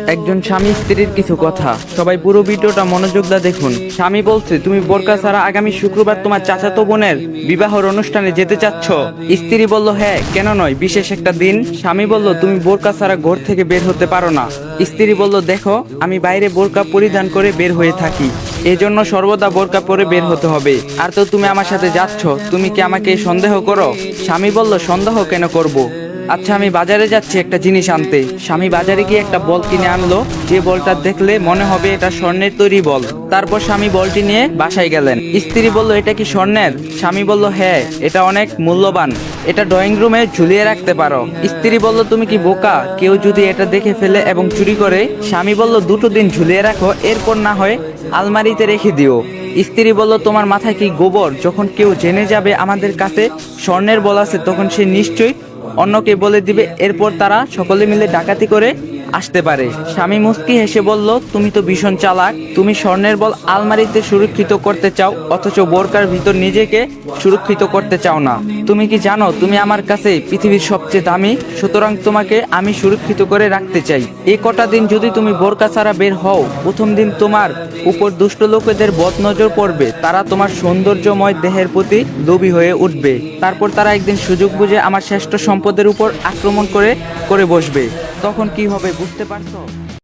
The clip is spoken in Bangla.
একজন স্বামী স্ত্রীর কিছু কথা। সবাই পুরো ভিডিওটা মনোযোগ দা দেখুন। স্বামী বলছে, তুমি বোরকা ছাড়া আগামী শুক্রবার তোমার চাচাতো বোনের বিবাহর অনুষ্ঠানে যেতে চাচ্ছ? স্ত্রী বলল হ্যাঁ কেন নয়, বিশেষ একটা দিন। স্বামী বলল, তুমি বোরকা ছাড়া ঘর থেকে বের হতে পারো না। স্ত্রী বলল, দেখো, আমি বাইরে বোরকা পরিধান করে বের হয়ে থাকি। এজন্য সর্বদা বোরকা পরে বের হতে হবে। আর তো তুমি আমার সাথে যাচ্ছ, তুমি কি আমাকে সন্দেহ করো? স্বামী বলল, সন্দেহ কেন করব। আচ্ছা আমি বাজারে যাচ্ছি একটা জিনিস আনতে। স্বামী বাজারে গিয়ে একটা বল কিনে আনলো। যে বলটা দেখলে মনে হবে এটা স্বর্ণের তৈরি বল। তারপর স্বামী বলটি নিয়ে বাসায় গেলেন। স্ত্রী বলল, এটা কি স্বর্ণের? স্বামী বলল হ্যাঁ এটা অনেক মূল্যবান। এটা ড্রয়িং রুমে ঝুলিয়ে রাখতে পারো। স্ত্রী বলল, তুমি কি বোকা? কেউ যদি এটা দেখে ফেলে এবং চুরি করে? স্বামী বলল, দুটো দিন ঝুলিয়ে রাখো, এরপর না হয় আলমারিতে রেখে দিও। স্ত্রী বলল, তোমার মাথায় কি গোবর? যখন কেউ জেনে যাবে আমাদের কাছে স্বর্ণের বল আছে, তখন সে নিশ্চয়ই অন্যকে বলে দিবে। এরপর তারা সকলে মিলে ডাকাতি করে আসতে পারে। স্বামী মুস্কি হেসে বলল, তুমি তো ভীষণ চালাক। তুমি স্বর্ণের বল আলমারিতে সুরক্ষিত করতে চাও, অথচ বোরকার ভিতর নিজেকে সুরক্ষিত করতে চাও না। তুমি কি জানো, তুমি আমার কাছে পৃথিবীর সবচেয়ে দামি, সুতরাং তোমাকে আমি সুরক্ষিত করে রাখতে চাই। এই কটা দিন যদি তুমি বোরকা ছাড়া বের হও, প্রথম দিন তোমার উপর দুষ্ট লোকেদের বদনজর পড়বে। তারা তোমার সৌন্দর্যময় দেহের প্রতি লোভী হয়ে উঠবে। তারপর তারা একদিন সুযোগ বুঝে আমার শ্রেষ্ঠ সম্পদের উপর আক্রমণ করে করে বসবে। তখন কি হবে বুঝতে পারছ?